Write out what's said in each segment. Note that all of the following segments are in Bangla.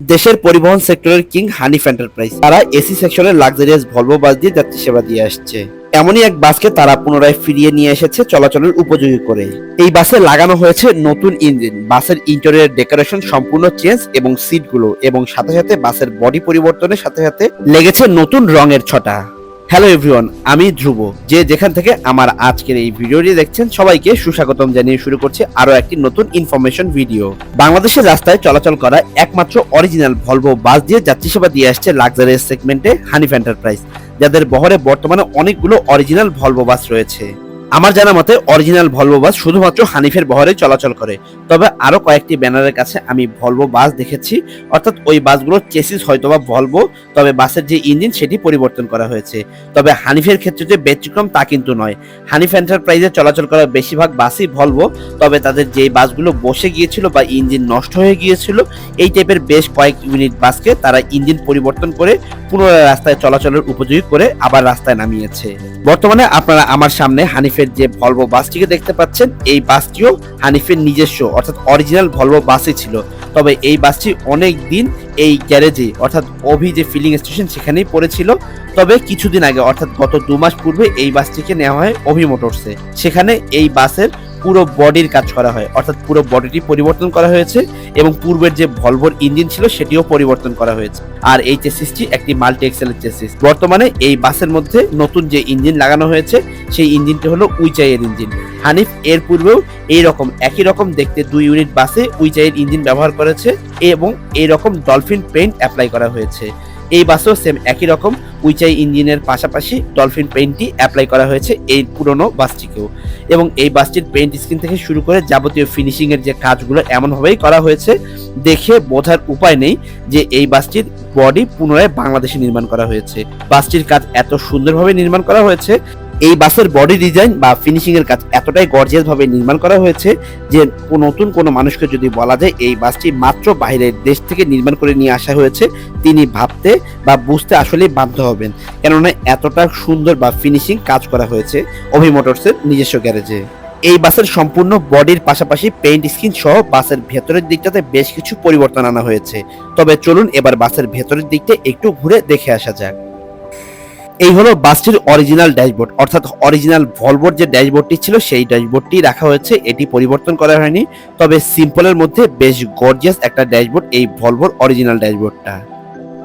দেশের পরিবহন সেক্টরের কিং হানিফ এন্টারপ্রাইজ। তারা এসি সেকশনের লাক্সারিয়াস ভলভো বাস দিয়ে যাত্রী সেবা দিয়ে আসছে। এমনই এক বাসকে তারা পুনরায় ফিরিয়ে নিয়ে এসেছে চলাচলের উপযোগী করে। এই বাসে লাগানো হয়েছে নতুন ইঞ্জিন। বাসের ইন্টেরিয়র ডেকোরেশন সম্পূর্ণ চেঞ্জ এবং সিটগুলো এবং সাথে সাথে বাসের বডি পরিবর্তনের সাথে সাথে লেগেছে নতুন রঙের ছটা। হ্যালো এভরিওয়ান আমি ধ্রুব, যে যেখান থেকে আমার আজকের এই ভিডিওটি দেখছেন, সবাইকে সুস্বাগতম জানিয়ে শুরু করছে আরও একটি নতুন ইনফরমেশন ভিডিও বাংলাদেশের রাস্তায় চলাচল করা একমাত্র অরিজিনাল ভলভো বাস দিয়ে যাত্রী সেবা দিয়ে আসছে লাক্সারি সেগমেন্টে হানিফ এন্টারপ্রাইজ যাদের বহরে বর্তমানে অনেকগুলো অরিজিনাল ভলভো বাস রয়েছে। আমার জানা মতে অরিজিনাল ভলভো বাস শুধুমাত্র হানিফের বহরে চলাচল করে। তবে আরও কয়েকটি ব্যানারের কাছে আমি ভলভো বাস দেখেছি। অর্থাৎ ওই বাসগুলোর চেসিস হয়তোবা ভলভো তবে বাসের যে ইঞ্জিন সেটি পরিবর্তন করা হয়েছে। তবে হানিফের ক্ষেত্রে যে ব্যতিক্রম তা কিন্তু নয়। হানিফ এন্টারপ্রাইজে চলাচল করা বেশিরভাগ বাসই ভলভো তবে তাদের যে বাসগুলো বসে গিয়েছিল বা ইঞ্জিন নষ্ট হয়ে গিয়েছিল, এই টাইপের বেশ কয়েক ইউনিট বাসকে তারা ইঞ্জিন পরিবর্তন করে পুনরায় রাস্তায় চলাচলের উপযোগী করে আবার রাস্তায় নামিয়েছে। বর্তমানে আপনারা আমার সামনে হানিফের যে ভলভো বাসটিকে দেখতে পাচ্ছেন, এই বাসটিও হানিফের নিজস্ব, অর্থাৎ অরিজিনাল ভলভো বাসই ছিল। তবে এই বাসটি অনেক দিন এই গ্যারেজে, অর্থাৎ অভি যে ফিলিং স্টেশন সেখানেই পড়েছিল। তবে কিছুদিন আগে, অর্থাৎ গত দু মাস পূর্বে, এই বাসটিকে নেওয়া হয় অভি মোটরসে সেখানে এই বাসের পুরো বডির কাজ করা হয়। অর্থাৎ পুরো বডিটি পরিবর্তন করা হয়েছে এবং পূর্বের যে ভলভোর ইঞ্জিন ছিল, সেটিও পরিবর্তন করা হয়েছে। আর এই চেসিসটি একটি মাল্টি এক্সেলের চেসিস বর্তমানে এই বাসের মধ্যে নতুন যে ইঞ্জিন লাগানো হয়েছে, সেই ইঞ্জিনটি হলো উইচাইয়ের ইঞ্জিন হানিফ, এর পূর্বেও এই রকম একই রকম দেখতে দুই ইউনিট বাসে উইচাইয়ের ইঞ্জিন ব্যবহার করেছে এবং এই রকম ডলফিন পেইন্ট অ্যাপ্লাই করা হয়েছে। এই বাসেও সেম একই রকম উইচাই ইঞ্জিনের পাশাপাশি ডলফিন পেইন্টটি অ্যাপ্লাই করা হয়েছে এই পুরনো বাসটিকেও। এবং এই বাসটির পেইন্ট স্ক্রিন থেকে শুরু করে যাবতীয় ফিনিশিংয়ের যে কাজগুলো এমনভাবেই করা হয়েছে, দেখে বোঝার উপায় নেই যে এই বাসটির বডি পুনরায় বাংলাদেশে নির্মাণ করা হয়েছে। বাসটির কাজ এত সুন্দরভাবে নির্মাণ করা হয়েছে এই বাসের বডি ডিজাইন বা ফিনিশিং এর কাজ এতটাই গর্জিয়াস ভাবে নির্মাণ করা হয়েছে যে নতুন কোনো মানুষকে যদি বলা যায় এই বাসটি মাত্র বাইরের দেশ থেকে নির্মাণ করে নিয়ে আসা হয়েছে, তিনি ভাবতে বা বুঝতে আসলে বাধ্য হবেন। কেননা এতটা সুন্দর বা ফিনিশিং কাজ করা হয়েছে অভি মোটরসের নিজস্ব গ্যারেজে। এই বাসের সম্পূর্ণ বডির পাশাপাশি পেইন্ট স্কিন সহ বাসের ভেতরের দিকটাতে বেশ কিছু পরিবর্তন আনা হয়েছে। তবে চলুন এবার বাসের ভেতরের দিকটা একটু ঘুরে দেখে আসা যাক। এই হলো বাসটির অরিজিনাল ড্যাশবোর্ড অর্থাৎ অরিজিনাল ভলভোর যে ড্যাশবোর্ডটি ছিল, সেই ড্যাশবোর্ডটি রাখা হয়েছে। এটি পরিবর্তন করা হয়নি, তবে সিম্পলের মধ্যে বেশ গর্জিয়াস একটা ড্যাশবোর্ড এই ভলভোর অরিজিনাল ড্যাশবোর্ডটা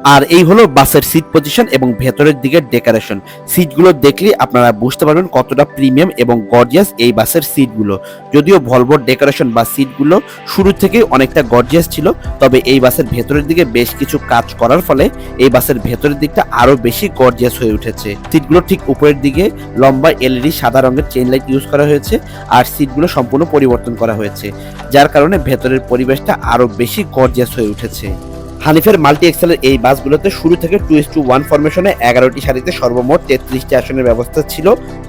আর এই হলো বাসের সিট পজিশন এবং ভেতরের দিকে ডেকোরেশন সিটগুলো দেখলে আপনারা বুঝতে পারবেন কতটা প্রিমিয়াম এবং গর্জিয়াস এই বাসের সিটগুলো যদিও ভলভোর ডেকোরেশন বা সিটগুলো শুরু থেকে অনেকটা গর্জিয়াস ছিল, তবে এই বাসের ভেতরের দিকে বেশ কিছু কাজ করার ফলে এই বাসের ভেতরের দিকটা আরও বেশি গর্জিয়াস হয়ে উঠেছে। সিটগুলো ঠিক উপরের দিকে লম্বা এলইডি সাদা রঙের চেইন লাইট ইউজ করা হয়েছে আর সিটগুলো সম্পূর্ণ পরিবর্তন করা হয়েছে, যার কারণে ভেতরের পরিবেশটা আরও বেশি গর্জিয়াস হয়ে উঠেছে। হানিফের মাল্টি এক্সেলের এই বাসগুলোতে শুরু থেকে টু ইস টু ওয়ান ফরমেশনে এগারোটি সারিতে সর্বমোট তেত্রিশটি আসনের ব্যবস্থা ছিল।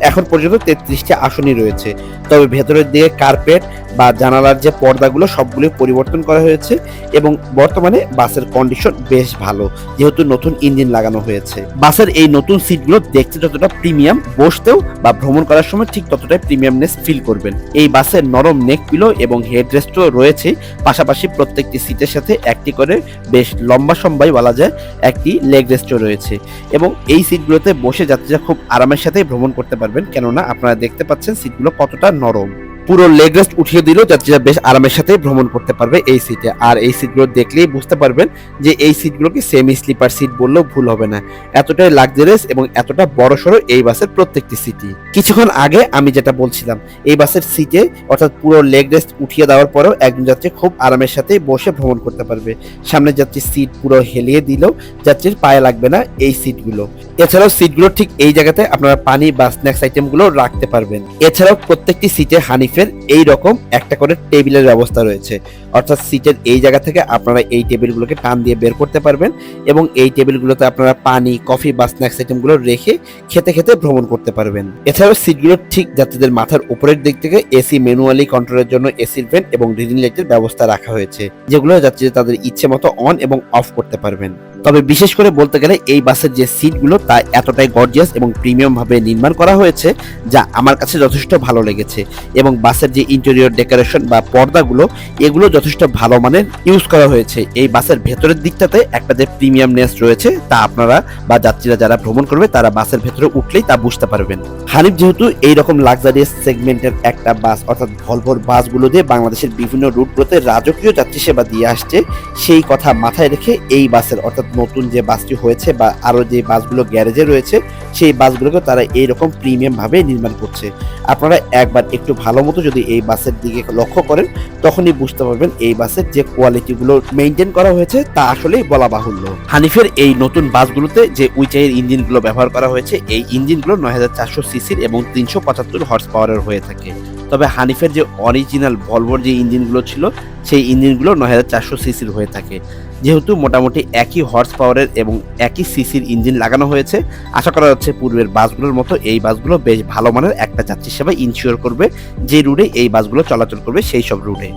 এখন পর্যন্ত তেত্রিশটি আসনই রয়েছে। তবে ভেতরের দিকে কার্পেট বা জানালার যে পর্দাগুলো সবগুলো পরিবর্তন করা হয়েছে এবং বর্তমানে বাসের কন্ডিশন বেশ ভালো, যেহেতু নতুন ইঞ্জিন লাগানো হয়েছে। বাসের এই নতুন সিটগুলো দেখতে যতটা প্রিমিয়াম বসতেও বা ভ্রমণ করার সময় ঠিক ততটাই প্রিমিয়ামনেস ফিল করবেন। এই বাসের নরম নেক পিলো এবং হেডরেস্টও রয়েছে, পাশাপাশি প্রত্যেকটি সিটের সাথে একটি করে বেশ লম্বা সম্বাই বলা যায়, একটি লেগ রেস্টও রয়েছে। এবং এই সিটগুলোতে বসে যাত্রীরা খুব আরামের সাথে ভ্রমণ করতে পারবেন। কেননা আপনারা দেখতে পাচ্ছেন সিটগুলো কতটা নরম। পুরো লেগ রেস্ট উঠিয়ে দিলেও যাত্রীরা বেশ আরামের সাথে ভ্রমণ করতে পারবে এই সিটে আর এই সিটগুলো দেখলেই বুঝতে পারবেন যে এই সিটগুলোকে সেমি স্লিপার সিট বললেও ভুল হবে না। এতটাই লাক্সারিয়াস এবং এতটা বড় সড়ো এই বাসের প্রত্যেকটি সিটই কিছুক্ষণ আগে আমি যেটা বলছিলাম, এই বাসের সিটে অর্থাৎ পুরো লেগ রেস্ট উঠিয়ে দেওয়ার পরেও একজন যাত্রী খুব আরামের সাথে বসে ভ্রমণ করতে পারবে। সামনে যাত্রীর সিট পুরো হেলিয়ে দিলেও যাত্রীর পায়ে লাগবে না এই সিটগুলো এছাড়াও সিটগুলো ঠিক এই জায়গাতে আপনারা পানি বা স্ন্যাক্স আইটেমগুলো রাখতে পারবেন। এছাড়াও প্রত্যেকটি সিটে হানিফের এই রকম একটা করে টেবিলের ব্যবস্থা রয়েছে। অর্থাৎ সিটের এই জায়গা থেকে আপনারা এই টেবিলগুলোকে টান দিয়ে বের করতে পারবেন এবং এই টেবিলগুলোতে আপনারা পানি, কফি বা স্ন্যাক্স আইটেমগুলো রেখে খেতে খেতে ভ্রমণ করতে পারবেন। এছাড়াও সিটগুলো ঠিক যাত্রীদের মাথার উপরের দিক থেকে এসি ম্যানুয়ালি কন্ট্রোলের জন্য এসির ভেন্ট এবং রিডিং লাইটের ব্যবস্থা রাখা হয়েছে, যেগুলো যাত্রীরা তাদের ইচ্ছে মতো অন এবং অফ করতে পারবেন। তবে বিশেষ করে বলতে গেলে এই বাসের যে সিটগুলো তা এতটাই গর্জিয়াস এবং প্রিমিয়াম ভাবে নির্মাণ করা হয়েছে, যা আমার কাছে যথেষ্ট ভালো লেগেছে এবং বাসের যে ইন্টেরিয়র ডেকোরেশন বা পর্দাগুলো, এগুলো যথেষ্ট ভালো মানের ইউজ করা হয়েছে। এই বাসের ভেতরের দিকটাতে একটা যে প্রিমিয়াম প্রিমিয়ামনেস রয়েছে, তা আপনারা বা যাত্রীরা যারা ভ্রমণ করবে, তারা বাসের ভেতরে উঠলেই তা বুঝতে পারবেন। হানিফ যেহেতু এইরকম লাক্সারিয়াস সেগমেন্টের একটা বাস, অর্থাৎ ভলভোর বাসগুলো দিয়ে বাংলাদেশের বিভিন্ন রুটগুলোতে রাজকীয় যাত্রী সেবা দিয়ে আসছে, সেই কথা মাথায় রেখে এই বাসের, অর্থাৎ নতুন যে বাসটি হয়েছে বা আরও যে বাসগুলো গ্যারেজে রয়েছে, সেই বাসগুলোকে তারা এইরকম প্রিমিয়াম ভাবে নির্মাণ করছে। আপনারা একবার একটু ভালো মতো যদি এই বাসের দিকে লক্ষ্য করেন, তখনই বুঝতে পারবেন এই বাসের যে কোয়ালিটিগুলো মেনটেন করা হয়েছে, তা আসলেই বলা বাহুল্য। হানিফের এই নতুন বাসগুলোতে যে উইচাইয়ের ইঞ্জিনগুলো ব্যবহার করা হয়েছে, এই ইঞ্জিনগুলো নয় হাজার চারশো সিসির এবং তিনশো পঁচাত্তর হর্স পাওয়ারের হয়ে থাকে। তবে হানিফের যে অরিজিনাল ভলভোর যে ইঞ্জিনগুলো ছিল, সেই ইঞ্জিনগুলো নয় হাজার চারশো সিসির হয়ে থাকে। যেহেতু মোটামুটি একই হর্স পাওয়ারের এবং একই সিসির ইঞ্জিন লাগানো হয়েছে, আশা করা যাচ্ছে পূর্বের বাসগুলোর মতো এই বাসগুলো বেশ ভালো মানের একটা যাত্রী সেবা ইনশিওর করবে যে রুটে এই বাসগুলো চলাচল করবে সেই সব রুটে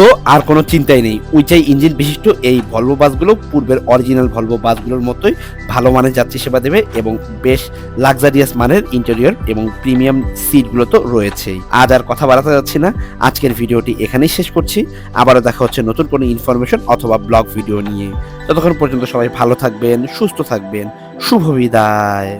সো আর কোনো চিন্তাই নেই। উইচাই ইঞ্জিন বিশিষ্ট এই ভলভো বাসগুলো, পূর্বের অরিজিনাল ভলভো বাসগুলোর মতোই ভালো মানের যাত্রী সেবা দেবে এবং বেশ লাক্সারিয়াস মানের ইন্টেরিয়র এবং প্রিমিয়াম সিটগুলো তো রয়েছেই। আজ আর কথা বাড়াতে যাচ্ছি না, আজকের ভিডিওটি এখানেই শেষ করছি। আবারও দেখা হচ্ছে নতুন কোনো ইনফরমেশন অথবা ব্লগ ভিডিও নিয়ে। ততক্ষণ পর্যন্ত সবাই ভালো থাকবেন, সুস্থ থাকবেন, শুভ বিদায়।